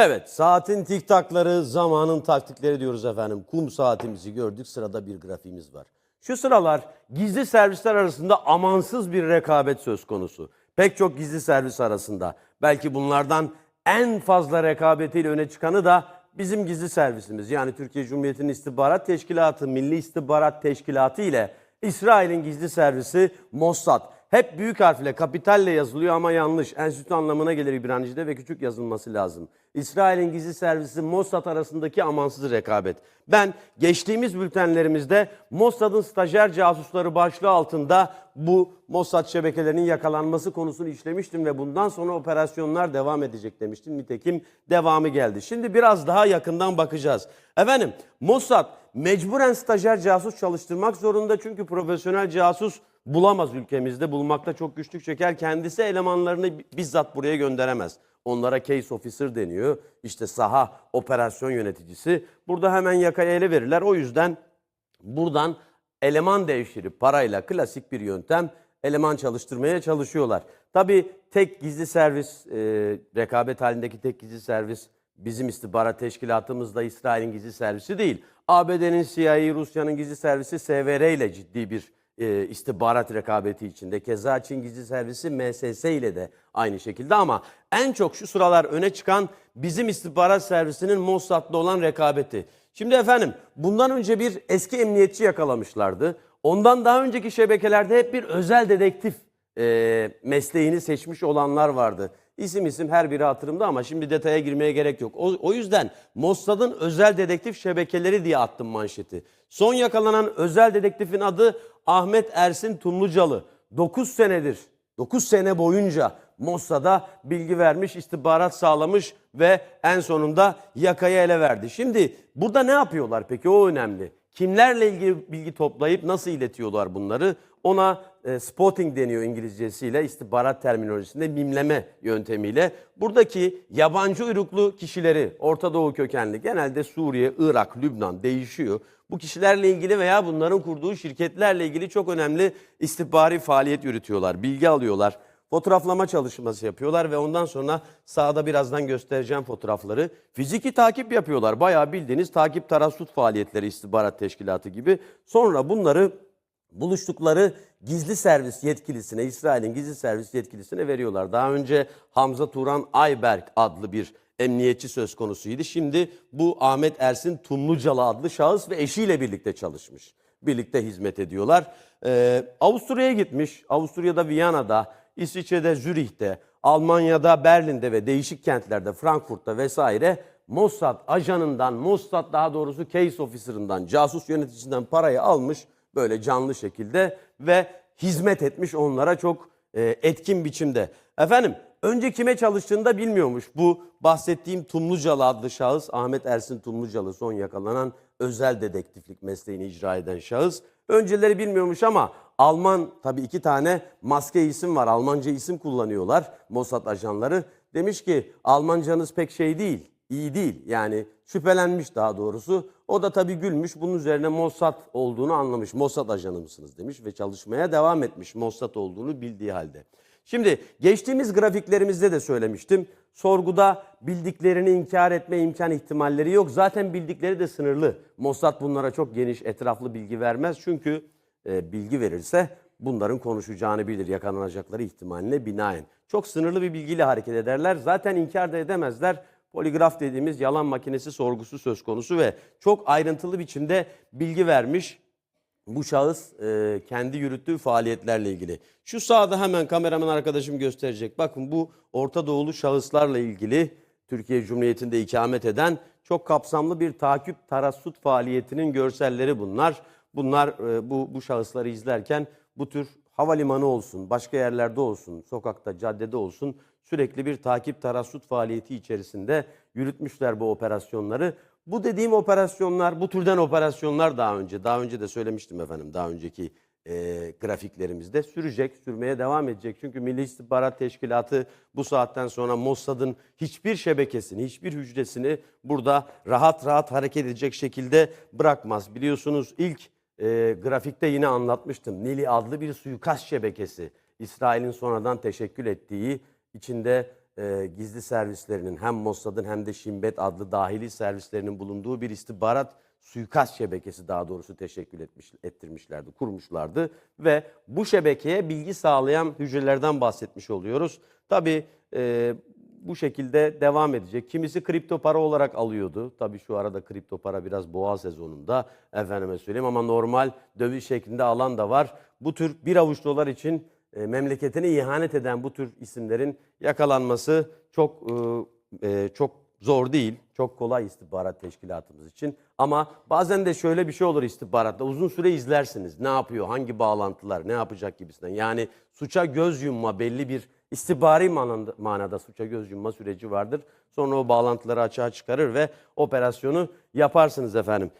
Evet, saatin tiktakları, zamanın taktikleri diyoruz efendim. Kum saatimizi gördük, sırada bir grafiğimiz var. Şu sıralar gizli servisler arasında amansız bir rekabet söz konusu. Pek çok gizli servis arasında. Belki bunlardan en fazla rekabetiyle öne çıkanı da bizim gizli servisimiz. Yani Türkiye Cumhuriyeti'nin İstihbarat Teşkilatı, Milli İstihbarat Teşkilatı ile İsrail'in gizli servisi Mossad. Hep büyük harfle, kapitalle yazılıyor ama yanlış. Enstitü anlamına gelir İbranice'de ve küçük yazılması lazım. İsrail'in gizli servisi Mossad arasındaki amansız rekabet. Ben geçtiğimiz bültenlerimizde Mossad'ın stajyer casusları başlığı altında bu Mossad şebekelerinin yakalanması konusunu işlemiştim ve bundan sonra operasyonlar devam edecek demiştim. Nitekim devamı geldi. Şimdi biraz daha yakından bakacağız. Efendim Mossad mecburen stajyer casus çalıştırmak zorunda çünkü profesyonel casus bulamaz ülkemizde. Bulmakta çok güçlük çeker. Kendisi elemanlarını bizzat buraya gönderemez. Onlara case officer deniyor. İşte saha operasyon yöneticisi. Burada hemen yakaya ele verirler. O yüzden buradan eleman devşirip parayla klasik bir yöntem eleman çalıştırmaya çalışıyorlar. Tabii tek gizli servis, e, rekabet halindeki tek gizli servis bizim istihbarat teşkilatımız da İsrail'in gizli servisi değil. ABD'nin CIA, Rusya'nın gizli servisi SVR ile ciddi bir e, istihbarat rekabeti içinde. Keza Çin gizli servisi MSS ile de aynı şekilde ama en çok şu sıralar öne çıkan bizim istihbarat servisinin Mossad'la olan rekabeti. Şimdi efendim bundan önce bir eski emniyetçi yakalamışlardı. Ondan daha önceki şebekelerde hep bir özel dedektif e, mesleğini seçmiş olanlar vardı. İsim isim her biri hatırımda ama şimdi detaya girmeye gerek yok. O, o yüzden Mossad'ın özel dedektif şebekeleri diye attım manşeti. Son yakalanan özel dedektifin adı Ahmet Ersin Tumlucalı. 9 senedir, 9 sene boyunca Mossad'a bilgi vermiş, istihbarat sağlamış ve en sonunda yakayı ele verdi. Şimdi burada ne yapıyorlar peki o önemli. Kimlerle ilgili bilgi toplayıp nasıl iletiyorlar bunları? Ona e, spotting deniyor İngilizcesiyle, istihbarat terminolojisinde mimleme yöntemiyle. Buradaki yabancı uyruklu kişileri, Orta Doğu kökenli, genelde Suriye, Irak, Lübnan değişiyor. Bu kişilerle ilgili veya bunların kurduğu şirketlerle ilgili çok önemli istihbari faaliyet yürütüyorlar, bilgi alıyorlar. Fotoğraflama çalışması yapıyorlar ve ondan sonra sağda birazdan göstereceğim fotoğrafları. Fiziki takip yapıyorlar. Bayağı bildiğiniz takip tarassut faaliyetleri istihbarat teşkilatı gibi. Sonra bunları buluştukları gizli servis yetkilisine, İsrail'in gizli servis yetkilisine veriyorlar. Daha önce Hamza Turan Ayberk adlı bir emniyetçi söz konusuydu. Şimdi bu Ahmet Ersin Tumlucalı adlı şahıs ve eşiyle birlikte çalışmış. Birlikte hizmet ediyorlar. Ee, Avusturya'ya gitmiş. Avusturya'da Viyana'da, İsviçre'de Zürih'te, Almanya'da Berlin'de ve değişik kentlerde Frankfurt'ta vesaire Mossad ajanından, Mossad daha doğrusu case officer'ından, casus yöneticisinden parayı almış böyle canlı şekilde ve hizmet etmiş onlara çok e, etkin biçimde. Efendim önce kime çalıştığını da bilmiyormuş. Bu bahsettiğim Tumlucalı adlı şahıs Ahmet Ersin Tumlucalı son yakalanan özel dedektiflik mesleğini icra eden şahıs. Önceleri bilmiyormuş ama Alman tabii iki tane maske isim var. Almanca isim kullanıyorlar Mossad ajanları. Demiş ki Almancanız pek şey değil, iyi değil. Yani şüphelenmiş daha doğrusu. O da tabii gülmüş. Bunun üzerine Mossad olduğunu anlamış. Mossad ajanı mısınız demiş ve çalışmaya devam etmiş Mossad olduğunu bildiği halde. Şimdi geçtiğimiz grafiklerimizde de söylemiştim. Sorguda bildiklerini inkar etme imkan ihtimalleri yok. Zaten bildikleri de sınırlı. Mossad bunlara çok geniş, etraflı bilgi vermez. Çünkü e, bilgi verirse bunların konuşacağını bilir, yakalanacakları ihtimaline binaen. Çok sınırlı bir bilgiyle hareket ederler. Zaten inkar da edemezler. Poligraf dediğimiz yalan makinesi sorgusu söz konusu ve çok ayrıntılı biçimde bilgi vermiş bu şahıs e, kendi yürüttüğü faaliyetlerle ilgili. Şu sağda hemen kameraman arkadaşım gösterecek. Bakın bu Orta Doğulu şahıslarla ilgili Türkiye Cumhuriyeti'nde ikamet eden çok kapsamlı bir takip tarassut faaliyetinin görselleri bunlar. Bunlar e, bu, bu şahısları izlerken bu tür havalimanı olsun, başka yerlerde olsun, sokakta, caddede olsun sürekli bir takip tarassut faaliyeti içerisinde yürütmüşler bu operasyonları. Bu dediğim operasyonlar, bu türden operasyonlar daha önce, daha önce de söylemiştim efendim, daha önceki e, grafiklerimizde sürecek, sürmeye devam edecek. Çünkü Milli İstihbarat Teşkilatı bu saatten sonra Mossad'ın hiçbir şebekesini, hiçbir hücresini burada rahat rahat hareket edecek şekilde bırakmaz. Biliyorsunuz ilk e, grafikte yine anlatmıştım. Nili adlı bir suikast şebekesi. İsrail'in sonradan teşekkül ettiği, içinde e, gizli servislerinin hem Mossad'ın hem de Shin Bet adlı dahili servislerinin bulunduğu bir istihbarat suikast şebekesi daha doğrusu teşekkül etmiş, ettirmişlerdi, kurmuşlardı ve bu şebekeye bilgi sağlayan hücrelerden bahsetmiş oluyoruz. Tabii e, bu şekilde devam edecek. Kimisi kripto para olarak alıyordu. Tabii şu arada kripto para biraz boğa sezonunda efendime söyleyeyim ama normal döviz şeklinde alan da var. Bu tür bir avuç dolar için e, memleketine ihanet eden bu tür isimlerin yakalanması çok e, e, çok zor değil. Çok kolay istihbarat teşkilatımız için. Ama bazen de şöyle bir şey olur istihbaratta. Uzun süre izlersiniz. Ne yapıyor, hangi bağlantılar, ne yapacak gibisinden. Yani suça göz yumma belli bir istihbari manada, suça göz yumma süreci vardır. Sonra o bağlantıları açığa çıkarır ve operasyonu yaparsınız efendim.